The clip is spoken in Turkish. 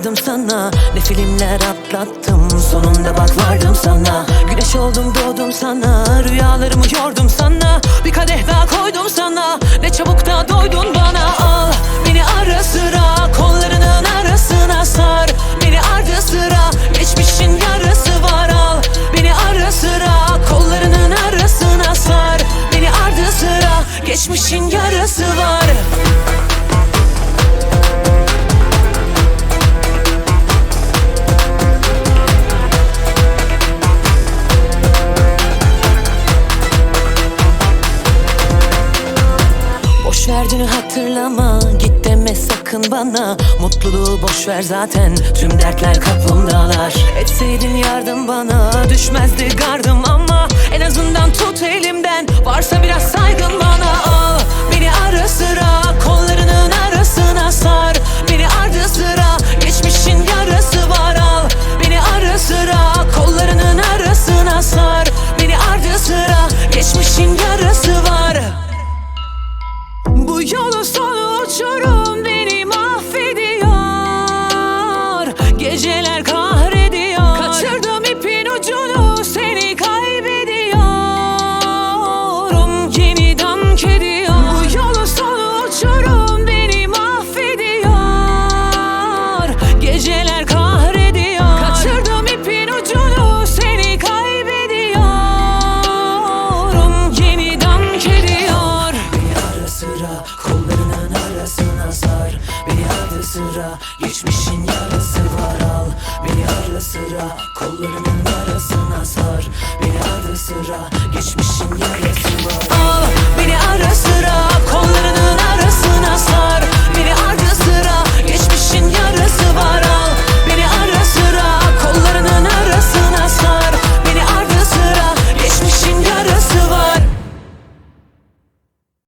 sana. Ne filmler atlattım Sonunda bak vardım sana. Güneş oldum doğdum sana. Rüyalarımı yordum sana. Bir kadeh daha koydum sana. Ne çabuk da doydun bana. Al beni ara sıra Kollarının arasına sar. Beni ardı sıra Geçmişin yarısı var. Al Beni ara sıra Kollarının arasına sar. Beni ardı sıra Geçmişin yarısı var Boş hatırlama Git deme sakın bana. Mutluluğu boş ver zaten Tüm dertler kapımdalar. Etseydin yardım bana Düşmezdi gardım ama. En azından tut elimden Varsa biraz saygın sıra Geçmişin yarası var al Beni ara sıra Kollarımın arasına sar Beni ara sıra Geçmişin yarası var. Al beni ara sıra.